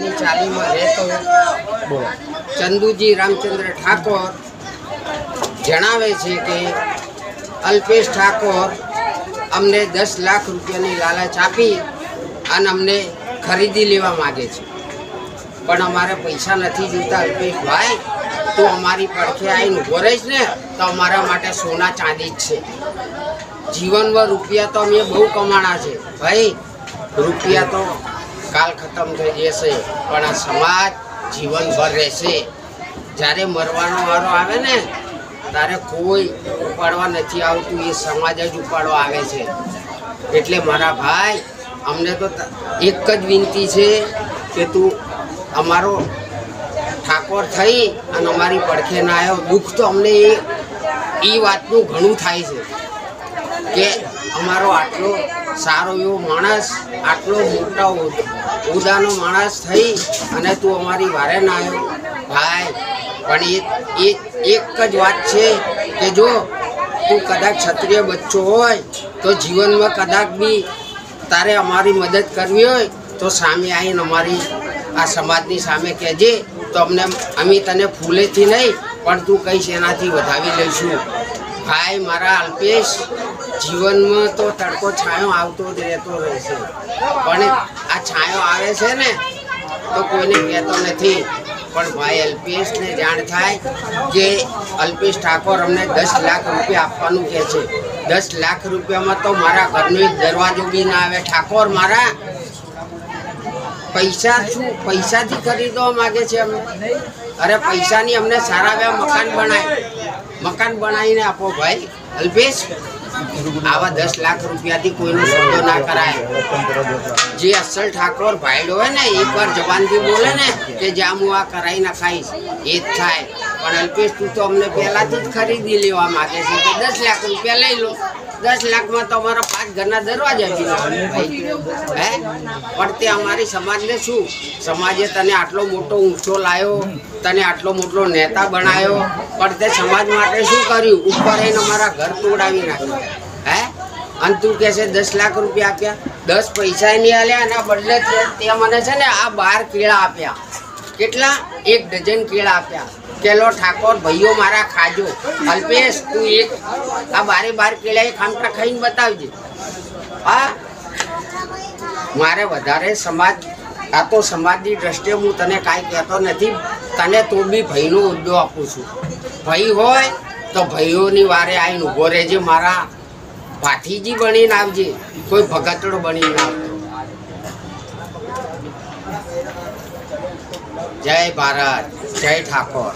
સમાજની ચાલીમાં રહેતો. ચંદુજી રામચંદ્ર ઠાકોર જણાવે છે કે અલ્પેશ ઠાકોર અમને દસ લાખ રૂપિયાની લાલચ આપી અને અમને ખરીદી લેવા માગે છે. પણ અમારે પૈસા નથી જોતા અલ્પેશભાઈ. તું અમારી પડખે આવીને ઊભો રહીશ ને તો અમારા માટે સોના ચાંદી જ છે. જીવનમાં રૂપિયા તો અમે બહુ કમાણા છે. ભાઈ, રૂપિયા તો ખતમ થઈ જશે, પણ આ સમાજ જીવનભર રહેશે. જ્યારે મરવાનો વારો આવે ને, ત્યારે કોઈ ઉપાડવા નથી આવતું, એ સમાજ જ ઉપાડવા આવે છે. એટલે મારા ભાઈ, અમને તો એક જ વિનંતી છે કે તું અમારો ઠાકોર થઈ અને અમારી પડખે ના આવ્યો. દુઃખ તો અમને એ વાતનું ઘણું થાય છે કે અમારો આટલો સારો એવો માણસ, આટલો મોટા ઉદાનો માણસ થઈ અને તું અમારી વારે ના આવ્યો. ભાઈ, પણ એ એક જ વાત છે કે જો તું કદાચ ક્ષત્રિય બચ્ચો હોય, તો જીવનમાં કદાચ બી તારે અમારી મદદ કરવી હોય, તો સામે આવીને અમારી આ સમાજની સામે કહેજે, તો અમને, અમે તને ફૂલેથી નહીં, પણ તું કહીશ એનાથી વધાવી લઈશું. ભાઈ મારા અલ્પેશ, જીવનમાં તો તડકો છાંયો આવતો જ રહેતો રહેશે પણ આ છાંયો આવે છે ને, તો કોઈને કહેતો નથી. પણ ભાઈ અલ્પેશને જાણ થાય કે અલ્પેશ ઠાકોર અમને દસ લાખ રૂપિયા આપવાનું કહે છે. દસ લાખ રૂપિયામાં તો મારા ઘરનો એક દરવાજો બી ના આવે. ઠાકોર મારા પૈસા પૈસાથી ખરીદવા માગે છે અમે. અરે પૈસાની અમને સારા એવા મકાન બનાય. મકાન બનાવીને આપો ભાઈ. અલ્પેશ, આવા દસ લાખ રૂપિયાથી કોઈનો સોદો ના કરાય. જે અસલ ઠાકોર ભાઈડો હોય ને એકવાર જવાનથી બોલે ને કે જામ હું આ કરાવી નાખાઈશ એ જ થાય. પણ અલ્પેશ, તું તો અમને પહેલાથી જ ખરીદી લેવા માગે છે. કે દસ લાખ રૂપિયા લઈ લો. દસ લાખમાં તો અમારા પાંચ ઘરના દરવાજા હે? પણ તે અમારી સમાજને શું? સમાજે તને આટલો મોટો ઊંચો લાવ્યો તને આટલો મોટો નેતા બનાવ્યો પણ તે સમાજ માટે શું કર્યું? ઉપર એને અમારા ઘર તોડાવી નાખ્યું. હે? અને તું કહે છે દસ લાખ રૂપિયા આપ્યા? દસ પૈસા નહીં આલ્યા, એના બદલે તે મને છે ને આ બાર કેળા આપ્યા. કેટલા? એક ડઝન કેળા આપ્યા. કેલો ઠાકોર, ભાઈઓ મારા ખાજો. અલ્પેશ, તું એક. આ બારે બાર કેળા એક આમટા ખાઈને બતાવજે. હા? મારે વધારે સમાજ, આ તો સમાજની દ્રષ્ટિએ હું તને કાંઈ કહેતો નથી. તને તો બી ભાઈનો હોદ્દો આપું છું. ભાઈ હોય તો ભાઈઓની વારે આવીને ઊભો રહેજે. મારા ભાથીજી બનીને આવજે. કોઈ ભગતડો બનીને આવતો. જય ભારત જય ઠાકોર.